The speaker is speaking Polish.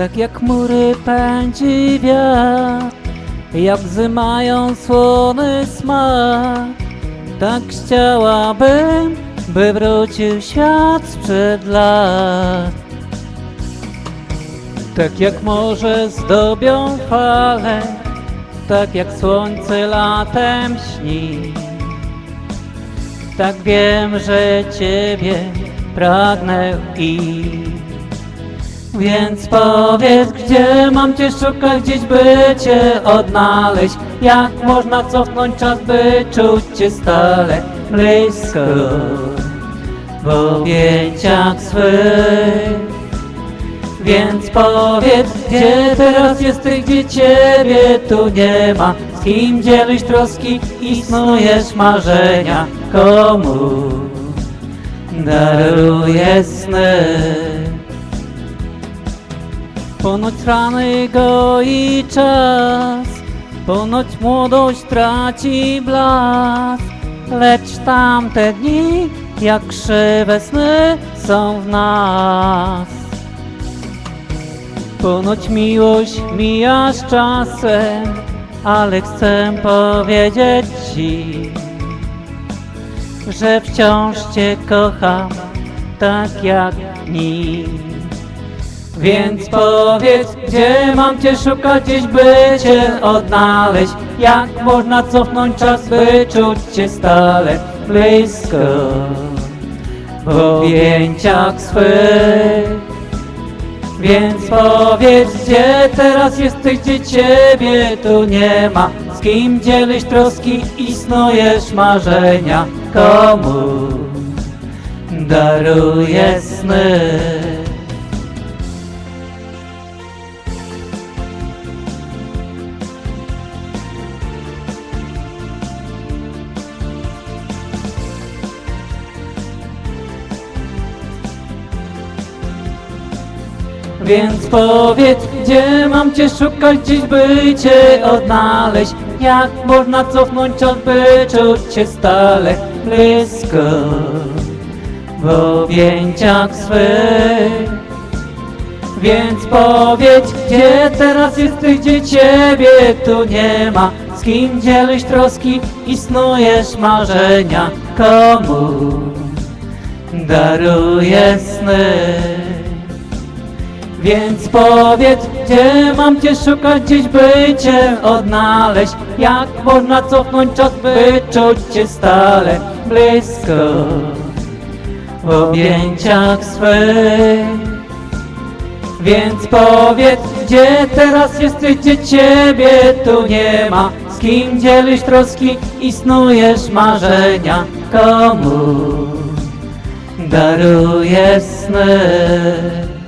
Tak jak mury pędzi wiatr, jak zmają słony smak, tak chciałabym, by wrócił świat sprzed lat. Tak jak morze zdobią fale, tak jak słońce latem śni. Tak wiem, że Ciebie pragnę i Więc powiedz, gdzie mam Cię szukać, gdzieś by Cię odnaleźć? Jak można cofnąć czas, by czuć Cię stale blisko? W objęciach swych. Więc powiedz, gdzie teraz jesteś, gdzie Ciebie tu nie ma? Z kim dzielisz troski i snujesz marzenia? Komu darujesz sny Ponoć rany goi czas. Ponoć młodość traci blask. Lecz tamte dni, jak krzywe sny, są w nas. Ponoć miłość mija z czasem, ale chcę powiedzieć Ci, że wciąż Cię kocham, tak jak nikt. Więc powiedz, gdzie mam Cię szukać, gdzieś by Cię odnaleźć, jak można cofnąć czas, by czuć Cię stale blisko? W objęciach swych. Więc powiedz, gdzie teraz jesteś, gdzie ciebie tu nie ma? Z kim dzielisz troski i snujesz marzenia? Komu darujesz sny Więc powiedz, gdzie mam Cię szukać, gdzieś by Cię odnaleźć. Jak można cofnąć czas, by czuć Cię stale blisko W objęciach swych. Więc powiedz, gdzie teraz jesteś, gdzie Ciebie tu nie ma. Z kim dzielisz troski i snujesz marzenia? Komu darujesz sny więc powiedz, gdzie mam Cię szukać, gdzieś by Cię odnaleźć? Jak można cofnąć czas, by czuć Cię stale blisko? W objęciach swych. Więc powiedz, gdzie teraz jesteś, gdzie Ciebie tu nie ma? Z kim dzielisz troski i snujesz marzenia? Komu darujesz sny